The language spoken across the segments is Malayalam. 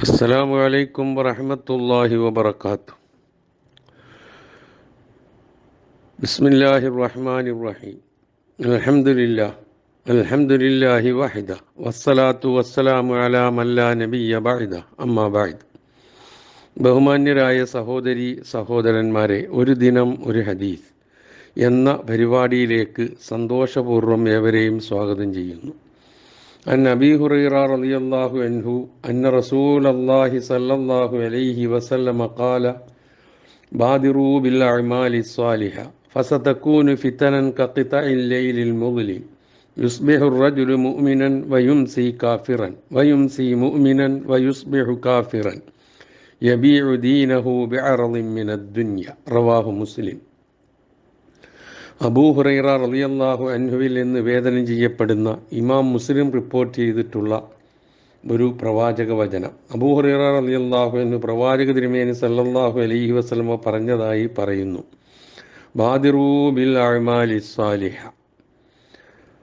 അസ്സലാമു അലൈക്കും വറഹമത്തല്ലാഹി വബർക്കാത്തു ബിസ്മില്ലാഹി റഹ്മാൻ റഹീം അലഹമുല്ല അലഹമുല്ലാഹി വഹിദ വസ്സലാത്തു വസ്സലാമു അലാ മല്ലാ നബിയ ബാഹിദ അമ്മാ ബാഹിദ് ബഹുമാന്യരായ സഹോദരി സഹോദരന്മാരെ ഒരു ദിനം ഒരു ഹദീസ് എന്ന പരിപാടിയിലേക്ക് സന്തോഷപൂർവം ഏവരെയും സ്വാഗതം ചെയ്യുന്നു. عن أبي هريرة رضي الله عنه أن رسول الله صلى الله عليه وسلم قال بادروا بالأعمال الصالحة فستكون فتنا كقطع الليل المظلم. يصبح الرجل مؤمنا ويمسي كافرا ويمسي مؤمنا ويصبح كافرا. يبيع دينه بعرض من الدنيا. رواه مسلم. അബൂ ഹുറൈറ റളിയല്ലാഹു അൻഹുവിൽ നിന്ന് വേദനം ചെയ്യപ്പെടുന്ന ഇമാം മുസ്ലിം റിപ്പോർട്ട് ചെയ്തിട്ടുള്ള ഒരു പ്രവാചക വചനം. അബൂ ഹുറൈറ റളിയല്ലാഹു എന്ന് പ്രവാചക തിരുമേനി സല്ലല്ലാഹു അലൈഹി വസല്ലമ പറഞ്ഞതായി പറയുന്നു. ബാദിറൂ ബിൽ സാലിഹ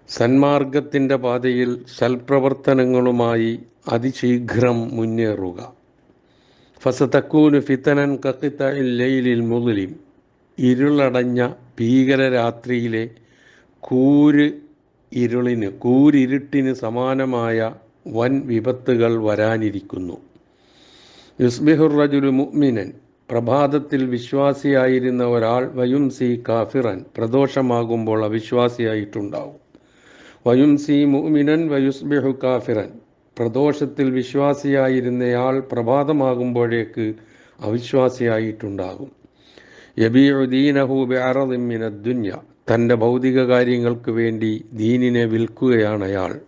സന്മാർഗത്തിന്റെ പാതയിൽ സൽപ്രവർത്തനങ്ങളുമായി അതിശീഘ്രം മുന്നേറുക. ഫസതക്കൂനു ഫിത്തനൻ കക്കിത്ത ലൈലിൽ മുതലിം ഇരുളടഞ്ഞ ഭീകരരാത്രിയിലെ കൂര് ഇരുളിന് കൂരിരുട്ടിന് സമാനമായ വൻ വിപത്തുകൾ വരാനിരിക്കുന്നു. യുസ്ബിഹുർ റജുലു മുഅ്മിനൻ പ്രഭാതത്തിൽ വിശ്വാസിയായിരുന്ന ഒരാൾ വയുംസി കാഫിറൻ പ്രദോഷമാകുമ്പോൾ അവിശ്വാസിയായിട്ടുണ്ടാവും. വയുംസി മുഅ്മിനൻ വയുസ്ബിഹു കാഫിറൻ പ്രദോഷത്തിൽ വിശ്വാസിയായിരുന്നയാൾ പ്രഭാതമാകുമ്പോഴേക്ക് അവിശ്വാസിയായിട്ടുണ്ടാകും. യബീഉദീനഹു ബിഅറദിൻ ദുന്യ. തന്റെ ഭൗതിക കാര്യങ്ങൾക്ക് വേണ്ടി ദീനിനെ വിൽക്കുകയാണ് അയാൾ.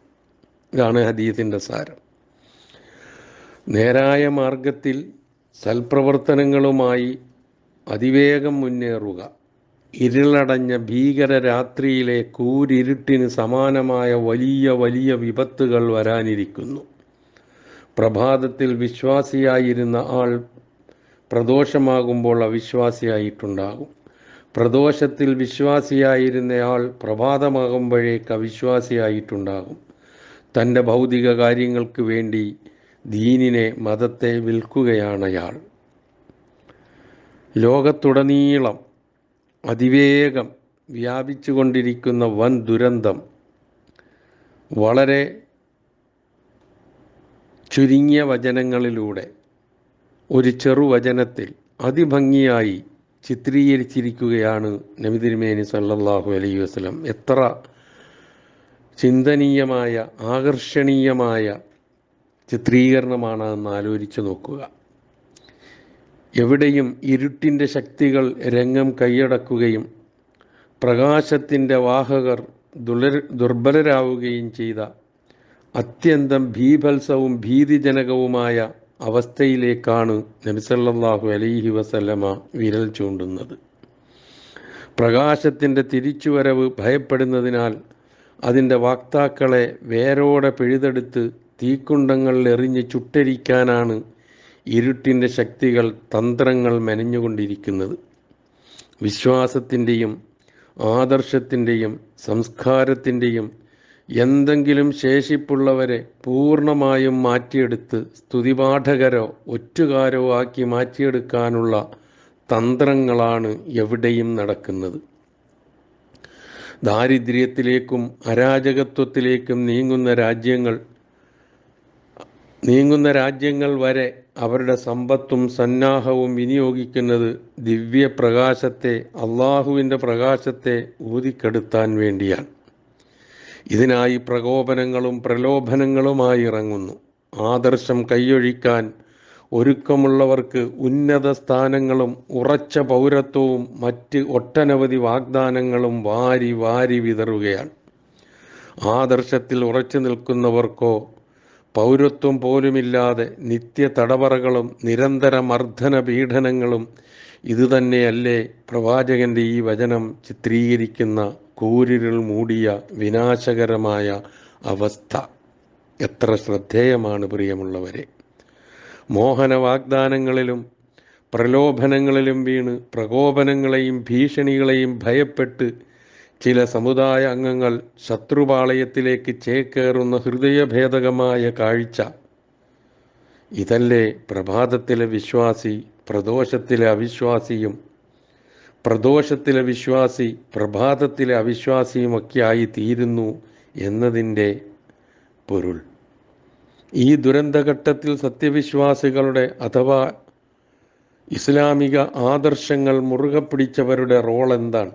ഇതാണ് ഹദീസിന്റെ സാരം. നേരായ മാർഗത്തിൽ സൽപ്രവർത്തനങ്ങളുമായി അതിവേഗം മുന്നേറുക. ഇരുളടഞ്ഞ ഭീകര രാത്രിയിലെ കൂരിരുട്ടിന് സമാനമായ വലിയ വലിയ വിപത്തുകൾ വരാനിരിക്കുന്നു. പ്രഭാതത്തിൽ വിശ്വാസിയായിരുന്ന ആൾ പ്രദോഷമാകുമ്പോൾ അവിശ്വാസിയായിട്ടുണ്ടാകും. പ്രദോഷത്തിൽ വിശ്വാസിയായിരുന്നയാൾ പ്രഭാതമാകുമ്പോഴേക്ക് അവിശ്വാസിയായിട്ടുണ്ടാകും. തന്റെ ഭൗതിക കാര്യങ്ങൾക്ക് വേണ്ടി ദീനിനെ മതത്തെ വിൽക്കുകയാണയാൾ. ലോകത്തുടനീളം അതിവേഗം വ്യാപിച്ചു കൊണ്ടിരിക്കുന്ന വൻ ദുരന്തം വളരെ ചുരുങ്ങിയ വചനങ്ങളിലൂടെ ഒരു ചെറുവചനത്തിൽ അതിഭംഗിയായി ചിത്രീകരിച്ചിരിക്കുകയാണ് നബി തിരുമേനി സല്ലല്ലാഹു അലൈഹി വസല്ലം. എത്ര ചിന്തനീയമായ ആകർഷണീയമായ ചിത്രീകരണമാണ് എന്ന് ആലോചിച്ചു നോക്കുക. എവിടെയും ഇരുട്ടിന്റെ ശക്തികൾ രംഗം കൈയടക്കുകയും പ്രകാശത്തിന്റെ വാഹകർ ദുലർ ദുർബലരാവുകയും ചെയ്ത അത്യന്തം ഭീഭത്സവും ഭീതിജനകവുമായ അവസ്ഥയിലേക്കാണ് നബിസല്ലാഹു അലൈഹി വസല്ലമ വിരൽ ചൂണ്ടുന്നത്. പ്രകാശത്തിന്റെ തിരിച്ചുവരവ് ഭയപ്പെടുന്നതിനാൽ അതിന്റെ വാക്താക്കളെ വേരോടെ പിഴുതെടുത്ത് തീക്കുണ്ടങ്ങളിൽ എറിഞ്ഞ് ചുട്ടരിക്കാനാണ് ഇരുട്ടിന്റെ ശക്തികൾ തന്ത്രങ്ങൾ മെനഞ്ഞുകൊണ്ടിരിക്കുന്നത്. വിശ്വാസത്തിന്റെയും ആദർശത്തിന്റെയും സംസ്കാരത്തിന്റെയും എന്തെങ്കിലും ശേഷിപ്പുള്ളവരെ പൂർണമായും മാറ്റിയെടുത്ത് സ്തുതിപാഠകരോ ഒറ്റുകാരോ ആക്കി മാറ്റിയെടുക്കാനുള്ള തന്ത്രങ്ങളാണ് എവിടെയും നടക്കുന്നത്. ദാരിദ്ര്യത്തിലേക്കും അരാജകത്വത്തിലേക്കും നീങ്ങുന്ന രാജ്യങ്ങൾ നീങ്ങുന്ന രാജ്യങ്ങൾ വരെ അവരുടെ സമ്പത്തും സന്നാഹവും വിനിയോഗിക്കുന്നത് ദിവ്യപ്രകാശത്തെ അള്ളാഹുവിന്റെ പ്രകാശത്തെ ഊതിക്കെടുത്താൻ വേണ്ടിയാണ്. ഇതിനായി പ്രകോപനങ്ങളും പ്രലോഭനങ്ങളുമായി ഇറങ്ങുന്നു. ആദർശം കൈയൊഴിക്കാൻ ഒരുക്കമുള്ളവർക്ക് ഉന്നത സ്ഥാനങ്ങളും ഉറച്ച പൗരത്വവും മറ്റ് ഒട്ടനവധി വാഗ്ദാനങ്ങളും വാരി വാരി വിതറുകയാണ്. ആദർശത്തിൽ ഉറച്ചു നിൽക്കുന്നവർക്കോ പൗരത്വം പോലുമില്ലാതെ നിത്യ തടവറകളും നിരന്തര മർദ്ദന പീഡനങ്ങളും ഇതുതന്നെയല്ലേ പ്രവാചകന്റെ ഈ വചനം ചിത്രീകരിക്കുന്ന കൂരിരുൾ മൂടിയ വിനാശകരമായ അവസ്ഥ. എത്ര ശ്രദ്ധേയമാണ് പ്രിയമുള്ളവരെ. മോഹന വാഗ്ദാനങ്ങളിലും പ്രലോഭനങ്ങളിലും വീണ് പ്രകോപനങ്ങളെയും ഭീഷണികളെയും ഭയപ്പെട്ട് ചില സമുദായ അംഗങ്ങൾ ശത്രുപാളയത്തിലേക്ക് ചേക്കേറുന്ന ഹൃദയഭേദകമായ കാഴ്ച. ഇതല്ലേ പ്രഭാതത്തിലെ വിശ്വാസി പ്രദോഷത്തിലെ അവിശ്വാസിയും പ്രദോഷത്തിലെ വിശ്വാസി പ്രഭാതത്തിലെ അവിശ്വാസിയുമൊക്കെയായി തീരുന്നു എന്നതിന്റെ പൊരുൾ. ഈ ദുരന്തഘട്ടത്തിൽ സത്യവിശ്വാസികളുടെ അഥവാ ഇസ്ലാമിക ആദർശങ്ങൾ മുറുകെ പിടിച്ചവരുടെ റോൾ എന്താണ്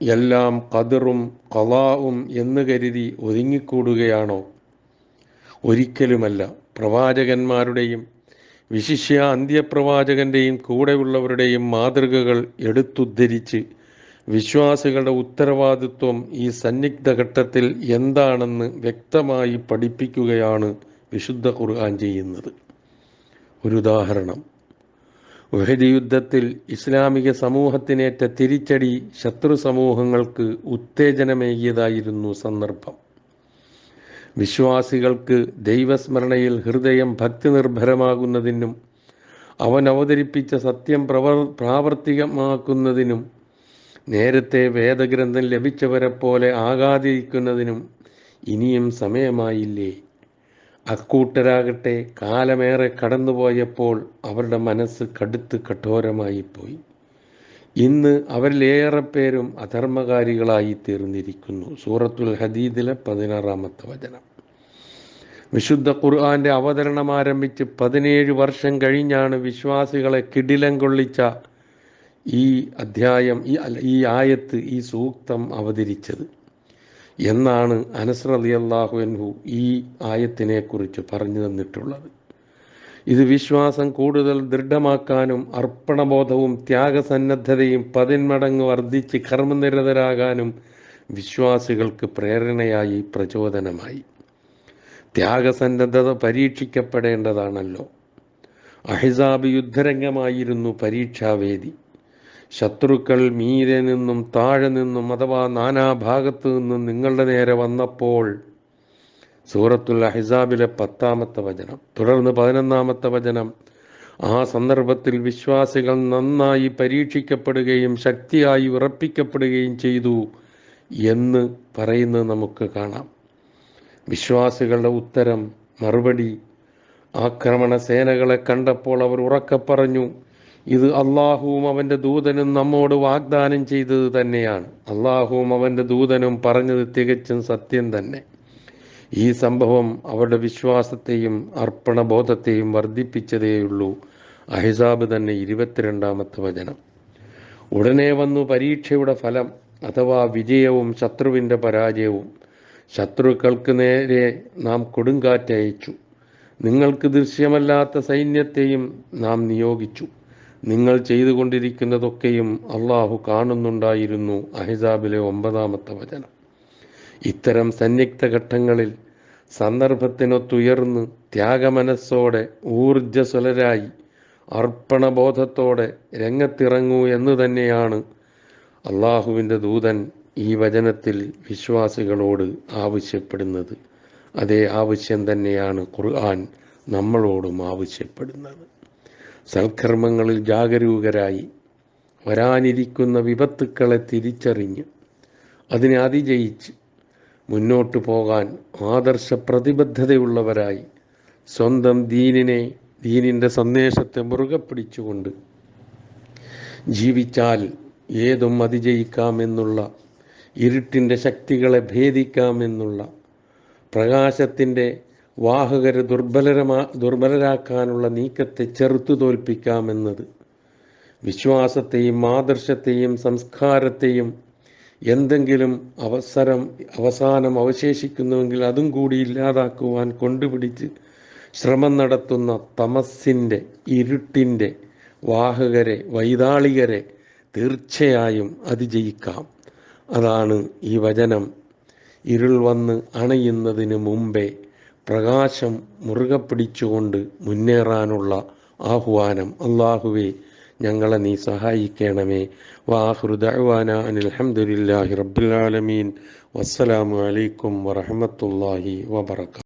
എല്ലാം കതിറും കലാവും എന്ന് കരുതി ഒതുങ്ങിക്കൂടുകയാണോ? ഒരിക്കലുമല്ല. പ്രവാചകന്മാരുടെയും വിശിഷ്യ അന്ത്യപ്രവാചകന്റെയും കൂടെയുള്ളവരുടെയും മാതൃകകൾ എടുത്തുദ്ധരിച്ച് വിശ്വാസികളുടെ ഉത്തരവാദിത്വം ഈ സന്നിഗ്ധ ഘട്ടത്തിൽ എന്താണെന്ന് വ്യക്തമായി പഠിപ്പിക്കുകയാണ് വിശുദ്ധ ഖുർആൻ ചെയ്യുന്നത്. ഒരു ഉദാഹരണം. ഉഹദ് യുദ്ധത്തിൽ ഇസ്ലാമിക സമൂഹത്തിനേറ്റ തിരിച്ചടി ശത്രു സമൂഹങ്ങൾക്ക് ഉത്തേജനമേകിയതായിരുന്നു സന്ദർഭം. വിശ്വാസികൾക്ക് ദൈവസ്മരണയിൽ ഹൃദയം ഭക്തി നിർഭരമാകുന്നതിനും അവൻ അവതരിപ്പിച്ച സത്യം പ്രവർ പ്രാവർത്തികമാക്കുന്നതിനും നേരത്തെ വേദഗ്രന്ഥം ലഭിച്ചവരെ പോലെ ആകാതിരിക്കുന്നതിനും ഇനിയും സമയമായില്ലേ? അക്കൂട്ടരാകട്ടെ കാലമേറെ കടന്നുപോയപ്പോൾ അവരുടെ മനസ്സ് കടുത്ത് കഠോരമായിപ്പോയി. ഇന്ന് അവരിലേറെ പേരും അധർമ്മകാരികളായി തീർന്നിരിക്കുന്നു. സൂറത്തുൽ ഹദീദിലെ പതിനാറാമത്തെ വചനം. വിശുദ്ധ ഖുർആാന്റെ അവതരണം ആരംഭിച്ച് പതിനേഴ് വർഷം കഴിഞ്ഞാണ് വിശ്വാസികളെ കിടിലം കൊള്ളിച്ച ഈ അധ്യായം ഈ ഈ ആയത്ത് ഈ സൂക്തം അവതരിച്ചത്. എന്നാണ് അനസ്രതി അൻഹു ഈ ആയത്തിനെ കുറിച്ച് പറഞ്ഞു തന്നിട്ടുള്ളത്. ഇത് വിശ്വാസം കൂടുതൽ ദൃഢമാക്കാനും അർപ്പണബോധവും ത്യാഗസന്നദ്ധതയും പതിന്മടങ്ങ് വർദ്ധിച്ച് കർമ്മനിരതരാകാനും വിശ്വാസികൾക്ക് പ്രേരണയായി പ്രചോദനമായി. ത്യാഗസന്നദ്ധത പരീക്ഷിക്കപ്പെടേണ്ടതാണല്ലോ. അഹിസാബ് യുദ്ധരംഗമായിരുന്നു പരീക്ഷാവേദി. ശത്രുക്കൾ മീരെ നിന്നും താഴെ നിന്നും അഥവാ നാനാഭാഗത്തു നിന്നും നിങ്ങളുടെ നേരെ വന്നപ്പോൾ സൂറത്തുൽ അഹിസാബിലെ പത്താമത്തെ വചനം. തുടർന്ന് പതിനൊന്നാമത്തെ വചനം. ആ സന്ദർഭത്തിൽ വിശ്വാസികൾ നന്നായി പരീക്ഷിക്കപ്പെടുകയും ശക്തിയായി ഉറപ്പിക്കപ്പെടുകയും ചെയ്തു എന്ന് പറയുന്നത് നമുക്ക് കാണാം. വിശ്വാസികളുടെ ഉത്തരം മറുപടി ആക്രമണ സേനകളെ കണ്ടപ്പോൾ അവർ ഉറക്കെ പറഞ്ഞു ഇത് അള്ളാഹുവും അവന്റെ ദൂതനും നമ്മോട് വാഗ്ദാനം ചെയ്തത് തന്നെയാണ്. അള്ളാഹുവും അവന്റെ ദൂതനും പറഞ്ഞത് തികച്ചും സത്യം തന്നെ. ഈ സംഭവം അവരുടെ വിശ്വാസത്തെയും അർപ്പണബോധത്തെയും വർദ്ധിപ്പിച്ചതേയുള്ളൂ. അഹിസാബ് തന്നെ ഇരുപത്തിരണ്ടാമത്തെ വചനം. ഉടനെ വന്നു പരീക്ഷയുടെ ഫലം അഥവാ വിജയവും ശത്രുവിന്റെ പരാജയവും. ശത്രുക്കൾക്ക് നേരെ നാം കൊടുങ്കാറ്റയച്ചു നിങ്ങൾക്ക് ദൃശ്യമല്ലാത്ത സൈന്യത്തെയും നാം നിയോഗിച്ചു. നിങ്ങൾ ചെയ്തുകൊണ്ടിരിക്കുന്നതൊക്കെയും അള്ളാഹു കാണുന്നുണ്ടായിരുന്നു അഹിസാബിലെ ഒമ്പതാമത്തെ വചനം. ഇത്തരം സന്നിഗ്ധ ഘട്ടങ്ങളിൽ സന്ദർഭത്തിനൊത്തുയർന്ന് ത്യാഗമനസ്സോടെ ഊർജസ്വലരായി അർപ്പണബോധത്തോടെ രംഗത്തിറങ്ങൂ എന്ന് തന്നെയാണ് അള്ളാഹുവിന്റെ ദൂതൻ ഈ വചനത്തിൽ വിശ്വാസികളോട് ആവശ്യപ്പെടുന്നത്. അതേ ആവശ്യം തന്നെയാണ് ഖുർആൻ നമ്മളോടും ആവശ്യപ്പെടുന്നത്. സൽക്കർമ്മങ്ങളിൽ ജാഗരൂകരായി വരാനിരിക്കുന്ന വിപത്തുക്കളെ തിരിച്ചറിഞ്ഞ് അതിനെ അതിജയിച്ച് മുന്നോട്ടു പോകാൻ ആദർശ പ്രതിബദ്ധതയുള്ളവരായി സ്വന്തം ദീനിനെ ദീനിന്റെ സന്ദേശത്തെ മുറുകെ പിടിച്ചുകൊണ്ട് ജീവിച്ചാൽ ഏതും അതിജയിക്കാമെന്നുള്ള ഇരുട്ടിന്റെ ശക്തികളെ ഭേദിക്കാമെന്നുള്ള പ്രകാശത്തിന്റെ വാഹകരെ ദുർബലരമാ ദുർബലരാക്കാനുള്ള നീക്കത്തെ ചെറുത്തു തോൽപ്പിക്കാമെന്നത് വിശ്വാസത്തെയും ആദർശത്തെയും സംസ്കാരത്തെയും എന്തെങ്കിലും അവസരം അവസാനം അവശേഷിക്കുന്നുവെങ്കിൽ അതും കൂടി ഇല്ലാതാക്കുവാൻ കൊണ്ടുപിടിച്ച് ശ്രമം നടത്തുന്ന തമസിന്റെ ഇരുട്ടിന്റെ വാഹകരെ വൈതാളികരെ തീർച്ചയായും അതിജയിക്കാം. അതാണ് ഈ വചനം. ഇരുൾ വന്ന് അണയുന്നതിന് മുമ്പേ പ്രകാശം മുറുകെ പിടിച്ചുകൊണ്ട് മുന്നേറാനുള്ള ആഹ്വാനം. അള്ളാഹുവേ ഞങ്ങളെ നീ സഹായിക്കണമേ. വാഹുറു ദഅ്വാന അനിൽ റബ്ബിൽ ആലമീൻ. വസ്സലാമു അലൈക്കും വറഹ്മത്തുള്ളാഹി വബറകാതുഹു